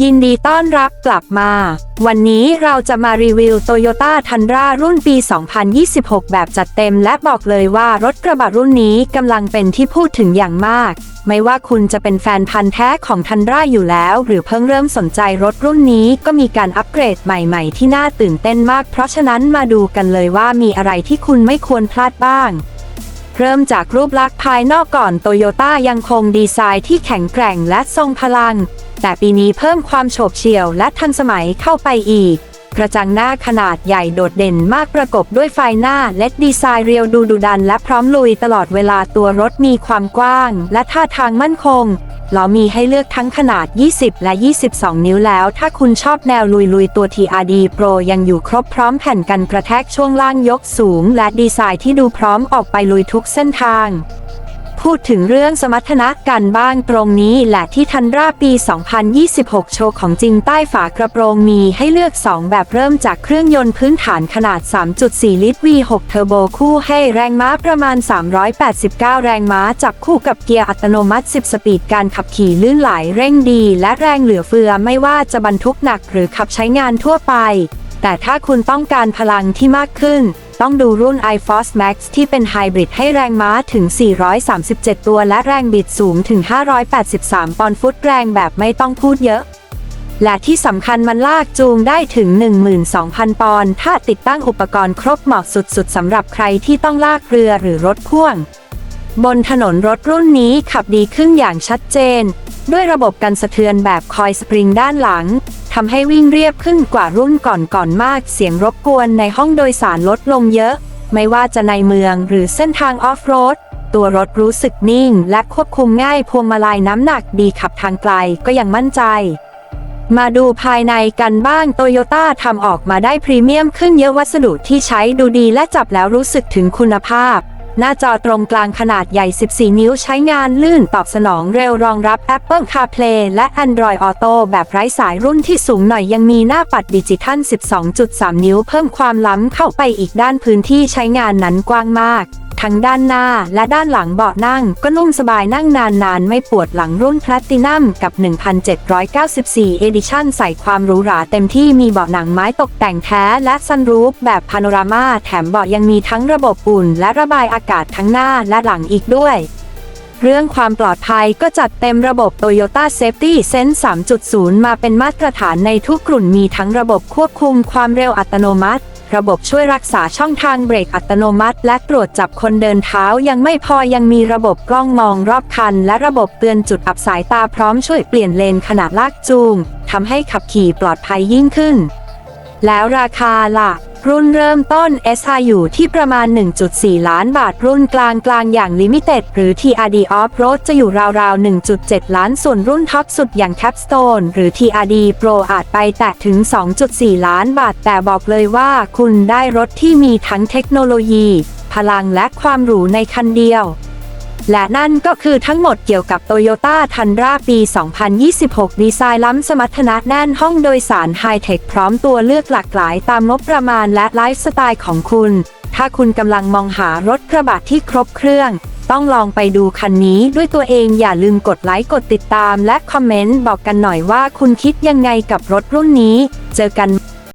ยินดีต้อนรับกลับมา วันนี้เราจะมารีวิว Toyota Tundra รุ่นปี 2026 แบบจัดเต็มและบอกเลยว่ารถกระบะรุ่นนี้กำลังเป็นที่พูดถึงอย่างมาก ไม่ว่าคุณจะเป็นแฟนพันธ์แท้ของ Tundra อยู่แล้ว หรือเพิ่งเริ่มสนใจรถรุ่นนี้ก็มีการอัปเกรดใหม่ๆ ที่น่าตื่นเต้นมาก เพราะฉะนั้นมาดูกันเลยว่ามีอะไรที่คุณไม่ควรพลาดบ้าง เริ่มจากรูปลักษณ์ภายนอกก่อนโตโยต้ายังคงดีไซน์ที่แข็งแกร่งและทรงพลัง แต่ปีนี้เพิ่มความโฉบเฉี่ยวและทันสมัยเข้าไปอีก กระจังหน้าขนาดใหญ่โดดเด่นมากประกบด้วยไฟหน้าเล็ดดีไซน์เรียวดูดุดันและพร้อมลุยตลอดเวลาตัวรถมีความกว้าง และท่าทางมั่นคงล้อมีให้เลือกทั้งขนาด 20 และ 22 นิ้วแล้ว ถ้าคุณชอบแนวลุยๆ ตัว TRD Pro ยังอยู่ครบพร้อมแผ่นกันกระแทกช่วงล่างยกสูง และดีไซน์ที่ดูพร้อมออกไปลุยทุกเส้นทาง พูดถึงเรื่องสมรรถนะกันบ้างตรงนี้แหละที่ทันราปี 2026 โชว์ของจริงใต้ฝากระโปรงมีให้เลือก 2 แบบเริ่มจากเครื่องยนต์พื้นฐานขนาด 3.4 ลิตร V6 เทอร์โบคู่ให้แรงม้าประมาณ 389 แรงม้าจับคู่กับเกียร์อัตโนมัติ 10 สปีดการขับขี่ลื่นไหลเร่งดี และแรงเหลือเฟือไม่ว่าจะบรรทุกหนักหรือขับใช้งานทั่วไป แต่ถ้าคุณต้องการพลังที่มากขึ้น ต้องดูรุ่น iForce Max ที่เป็นไฮบริดให้แรงม้าถึง 437 ตัวและแรงบิดสูงถึง 583 ปอนด์ฟุตแรงแบบไม่ต้องพูดเยอะ และที่สำคัญมันลากจูงได้ถึง 12,000 ปอนด์ถ้าติดตั้งอุปกรณ์ครบเหมาะสุดๆสำหรับใครที่ต้องลากเรือหรือรถพ่วง บนถนนรถรุ่นนี้ขับดีขึ้นอย่างชัดเจน ด้วยระบบกันสะเทือนแบบคอยสปริงด้านหลังทำให้วิ่งเรียบขึ้นกว่ารุ่นก่อนๆมาก เสียงรบกวนในห้องโดยสารลดลงเยอะ ไม่ว่าจะในเมืองหรือเส้นทางออฟโรด ตัวรถรู้สึกนิ่ง และควบคุมง่ายพวงมาลัยน้ำหนักดีขับทางไกลก็ยังมั่นใจ มาดูภายในกันบ้างโตโยต้าทำออกมาได้พรีเมียมขึ้นเยอะวัสดุที่ใช้ดูดีและจับแล้วรู้สึกถึงคุณภาพ หน้าจอตรงกลางขนาดใหญ่ 14 นิ้วใช้งานลื่นตอบสนองเร็วรองรับ Apple CarPlay และ Android Auto แบบไร้สายรุ่นที่สูงหน่อยยังมีหน้าปัดดิจิทัล 12.3 นิ้วเพิ่มความล้ำเข้าไปอีกด้านพื้นที่ใช้งานนั้นกว้างมาก ทั้งด้านหน้าและด้านหลังเบาะนั่ง ก็นุ่มสบายนั่งนานๆ ไม่ปวดหลังรุ่นแพลตินัมกับ 1,794 Edition ใส่ความหรูหราเต็มที่มีเบาะหนังไม้ตกแต่งแท้และซันรูฟแบบพาโนรามาแถมเบาะยังมีทั้งระบบอุ่น และระบายอากาศทั้งหน้าและหลังอีกด้วยเรื่องความปลอดภัยก็จัดเต็มระบบ Toyota Safety Sense 3.0 มาเป็นมาตรฐานในทุกกลุ่นมีทั้งระบบควบคุมความเร็วอัตโนมัติ ระบบช่วยรักษาช่องทางเบรกอัตโนมัติ และตรวจจับคนเดินเท้ายังไม่พอยังมีระบบกล้องมองรอบคัน และระบบเตือนจุดอับสายตาพร้อมช่วยเปลี่ยนเลนขณะลากจูงทำให้ขับขี่ปลอดภัยยิ่งขึ้น แล้วราคาล่ะ รุ่นเริ่มต้น SI อยู่ที่ประมาณ 1.4 ล้านบาท รุ่นกลางกลางอย่าง Limited หรือ TRD Off-Road จะอยู่ราวๆ 1.7 ล้าน ส่วนรุ่นท็อปสุดอย่าง Capstone หรือ TRD Pro อาจไปแตะถึง 2.4 ล้านบาท แต่บอกเลยว่าคุณได้รถที่มีทั้งเทคโนโลยี พลังและความหรูในคันเดียว และนั่นก็คือทั้งหมดเกี่ยวกับ Toyota Tundra ปี 2026 ดีไซน์ล้ำสมรรถนะแน่นห้องโดยสารไฮเทคพร้อมตัวเลือกหลากหลายตามงบประมาณและไลฟ์สไตล์ของคุณ ถ้าคุณกำลังมองหารถกระบะที่ครบเครื่อง ต้องลองไปดูคันนี้ด้วยตัวเองอย่าลืมกดไลค์กดติดตามและคอมเมนต์บอกกันหน่อยว่าคุณคิดยังไงกับรถรุ่นนี้ เจอกัน